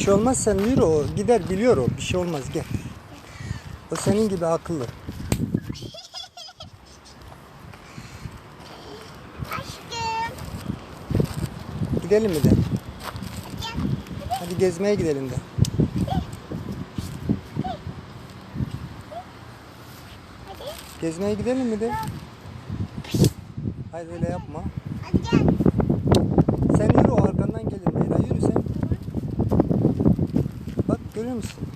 şey olmaz sen yürü o gider biliyor o bir şey olmaz gel. O senin gibi akıllı. Aşkım. Gidelim mi de? Hadi gezmeye gidelim de. Gezmeye gidelim mi de? Hayır öyle yapma. Hadi gel. Sen yürü o arkandan gelir Meyra yürü sen. Bak görüyor musun?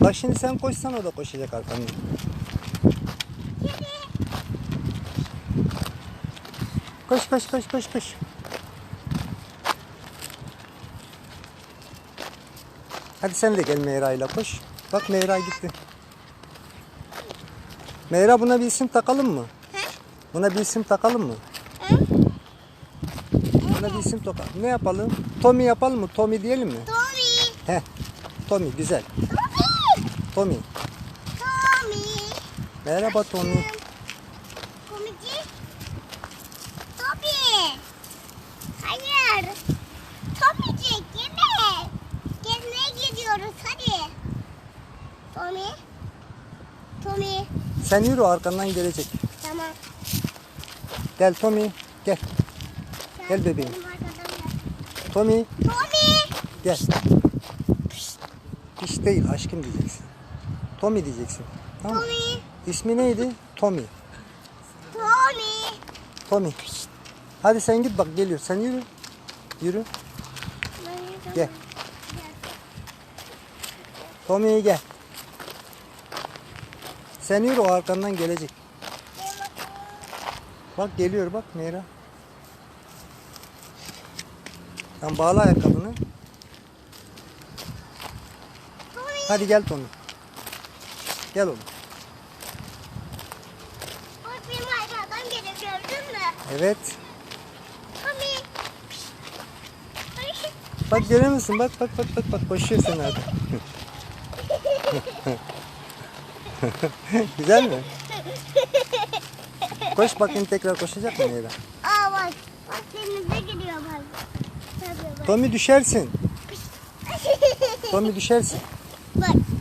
Bak şimdi sen koşsan o da koşacak arkandan. Koş koş koş koş koş. Hadi sen de gel Meyra ile koş. Bak Meyra gitti. Meyra buna bir isim takalım mı? Buna bir isim takalım mı? Buna bir isim takalım. Ne yapalım? Tommy yapalım mı? Tommy diyelim mi? Tommy. Heh. Tommy güzel. Tommy. Tommy. Merhaba Tommy. Tommy. Hayır. Tommycik yeme. Gezmeye gidiyoruz hadi. Tommy. Tommy. Sen yürü arkandan gelecek. Tamam. Gel Tommy. Gel. Gel bebeğim. gel. Tommy. Tommy. Gel. Hiç değil aşkım diyeceksin. Tommy diyeceksin. Tamam mı? Tommy. İsmi neydi? Tommy. Tommy. Tommy. Hadi sen git bak geliyor. Sen yürü. Yürü. Gel. Tommy gel. Sen yürü o arkandan gelecek. Bak geliyor bak Meyra. Sen bağla ayakkabını. Tommy. Hadi gel Tommy. Gel oğlum. Bak benim arkadan geliyor gördün mü? Evet. Ay. Bak görüyor musun? Bak bak bak bak bak koşuyor sen orada. Güzel mi? Koş bakayım tekrar koşacak mı Meyra? Aa bak. Bak denize bak. Tabii bak. Tommy düşersin. Tommy düşersin. Look.